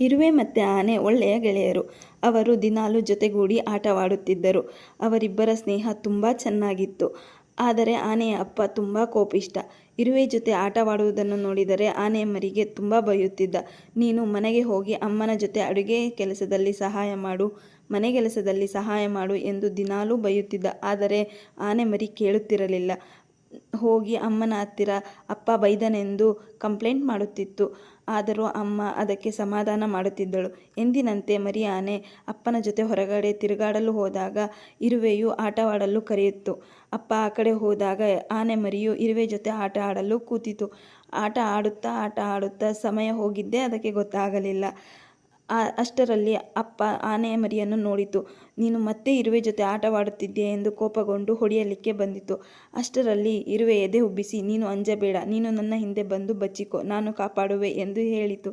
ಇರುವೆ ಮತ್ತು ಆನೆ ಒಳ್ಳೆಯ ಗೆಳೆಯರು. ಅವರು ದಿನಾಲು ಜೊತೆಗೂಡಿ ಆಟವಾಡುತ್ತಿದ್ದರು. ಅವರಿಬ್ಬರ ಸ್ನೇಹ ತುಂಬ ಚೆನ್ನಾಗಿತ್ತು. ಆದರೆ ಆನೆಯ ಅಪ್ಪ ತುಂಬ ಕೋಪಿಷ್ಟ ಇರುವೆ ಜೊತೆ ಆಟವಾಡುವುದನ್ನು ನೋಡಿದರೆ ಆನೆ ಮರಿಗೆ ತುಂಬ ಬೈಯುತ್ತಿದ್ದ. ನೀನು ಮನೆಗೆ ಹೋಗಿ ಅಮ್ಮನ ಜೊತೆ ಅಡುಗೆ ಕೆಲಸದಲ್ಲಿ ಸಹಾಯ ಮಾಡು, ಮನೆ ಕೆಲಸದಲ್ಲಿ ಸಹಾಯ ಮಾಡು ಎಂದು ದಿನಾಲೂ ಬೈಯುತ್ತಿದ್ದ. ಆದರೆ ಆನೆ ಮರಿ ಕೇಳುತ್ತಿರಲಿಲ್ಲ. ಹೋಗಿ ಅಮ್ಮನ ಹತ್ತಿರ ಅಪ್ಪ ಬೈದನೆಂದು ಕಂಪ್ಲೇಂಟ್ ಮಾಡುತ್ತಿತ್ತು. ಆದರೂ ಅಮ್ಮ ಅದಕ್ಕೆ ಸಮಾಧಾನ ಮಾಡುತ್ತಿದ್ದಳು. ಎಂದಿನಂತೆ ಮರಿ ಆನೆ ಅಪ್ಪನ ಜೊತೆ ಹೊರಗಡೆ ತಿರುಗಾಡಲು ಹೋದಾಗ ಇರುವೆಯು ಆಟವಾಡಲು ಕರೆಯಿತು ಅಪ್ಪ ಆ ಕಡೆ ಹೋದಾಗ ಆನೆ ಮರಿಯು ಇರುವೆ ಜೊತೆ ಆಟ ಆಡಲು ಕೂತಿತು ಆಟ ಆಡುತ್ತಾ ಆಟ ಆಡುತ್ತಾ ಸಮಯ ಹೋಗಿದ್ದೇ ಅದಕ್ಕೆ ಗೊತ್ತಾಗಲಿಲ್ಲ. ಅಷ್ಟರಲ್ಲಿ ಅಪ್ಪ ಆನೆಯ ಮರಿಯನ್ನು ನೋಡಿತು. ನೀನು ಮತ್ತೆ ಇರುವೆ ಜೊತೆ ಆಟವಾಡುತ್ತಿದ್ದೆ ಎಂದು ಕೋಪಗೊಂಡು ಹೊಡೆಯಲಿಕ್ಕೆ ಬಂದಿತು. ಅಷ್ಟರಲ್ಲಿ ಇರುವೆ ಎದೆ ಉಬ್ಬಿಸಿ, ನೀನು ಅಂಜಬೇಡ, ನೀನು ನನ್ನ ಹಿಂದೆ ಬಂದು ಬಚ್ಚಿಕೋ, ನಾನು ಕಾಪಾಡುವೆ ಎಂದು ಹೇಳಿತು.